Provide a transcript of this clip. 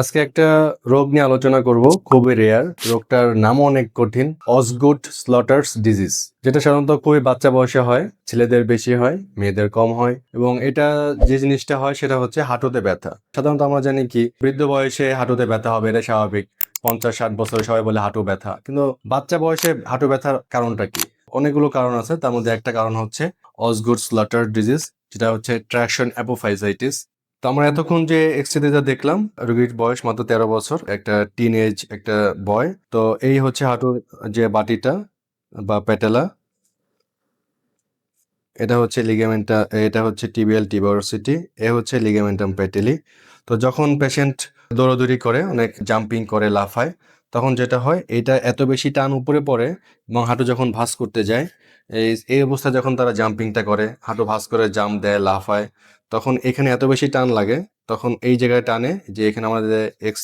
আজকে একটা রোগ নিয়ে আলোচনা করব, খুবই রেয়ার রোগটার নামও অনেক কঠিন অসগুড স্লটার্স ডিজিজ যেটা সাধারণত খুবই বাচ্চা বয়সে হয়, ছেলেদের বেশি হয়, মেয়েদের কম হয়, এবং এটা যে জিনিসটা হয় সেটা হচ্ছে হাঁটুতে ব্যথা। সাধারণত আমরা জানি কি, বৃদ্ধ বয়সে হাঁটুতে ব্যথা হবে, এটা স্বাভাবিক। পঞ্চাশ, ষাট বছরে সবাই বলে হাঁটু ব্যথা। কিন্তু বাচ্চা বয়সে হাঁটু ব্যথার কারণটা কি? অনেকগুলো কারণ আছে, তার মধ্যে একটা কারণ হচ্ছে অসগুড স্লটার ডিজিজ যেটা হচ্ছে ট্র্যাকশন অ্যাপোফাইজাইটিস তো আমরা এতক্ষণ যে এক্সরেটা দেখলাম, রোগীর বয়স মাত্র তেরো বছর, একটা টিন এজ একটা বয় তো এই হচ্ছে হাঁটুর যে বাটিটা বা প্যাটেলা, এটা হচ্ছে লিগামেন্টা এটা হচ্ছে টিবিএল টিবারসিটি এ হচ্ছে লিগামেন্টাম প্যাটেলি তো যখন পেশেন্ট দৌড়াদৌড়ি করে, অনেক জাম্পিং করে, লাফায়, তখন যেটা হয়, এটা এত বেশি টান উপরে পড়ে এবং হাঁটু যখন ভাঁজ করতে যায় এই অবস্থায় যখন তারা জাম্পিংটা করে, হাঁটু ভাস করে জাম্প দেয়, লাফায়, তখন এখানে এত বেশি টান লাগে, তখন এই জায়গায় টানে যে এখানে আমাদের এক্স